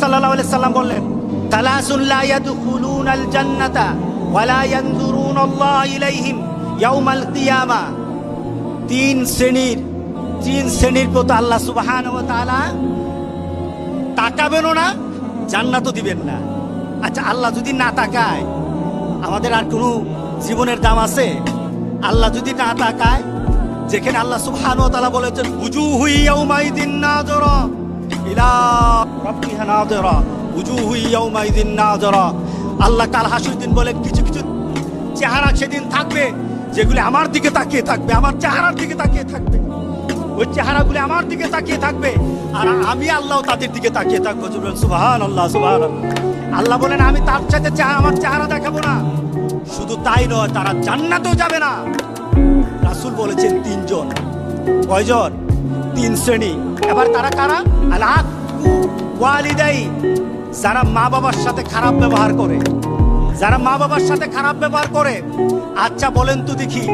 সাল্লাম তিন শ্রেণির তাকাবেনও না, জান্নাতও দিবেন না। আচ্ছা আল্লাহ যদি না তাকায়, আমাদের আর কোনো জীবনের দাম আছে? আল্লাহ যদি না তাকায়, যেখানে আল্লাহ সুবহানাহু ওয়া তাআলা বলেছেন উজুহু ইয়াউমাইদিন নাযরা ইলা রাব্বিহা নাযরা উজুহু ইয়াউমাইদিন নাযরা। আল্লাহ কাল হাসুর দিন বলে, কিছু কিছু চেহারা সেদিন থাকবে যেগুলি আমার দিকে তাকিয়ে থাকবে, আমার চেহারার দিকে তাকিয়ে থাকবে। ওই চেহারাগুলি আমার দিকে তাকিয়ে থাকবে, আর আমি আল্লাহ তাদের দিকে তাকিয়ে থাকব। সুবাহান আল্লাহ সুবাহান আল্লাহ বলেন, আমি তার সাথে আমার চেহারা দেখাবো না। শুধু তাই নয়, তারা জান্নাতেও যাবে না। রাসুল বলেছেন তিনজন। কয়জন? তিন শ্রেণি। এবার তারা কারা? আল্লাহ ওয়ালিদাই যারা মা বাবার সাথে খারাপ ব্যবহার করে, যারা মা বাবার সাথে খারাপ ব্যবহার করে আচ্ছা বলেন তো দেখি।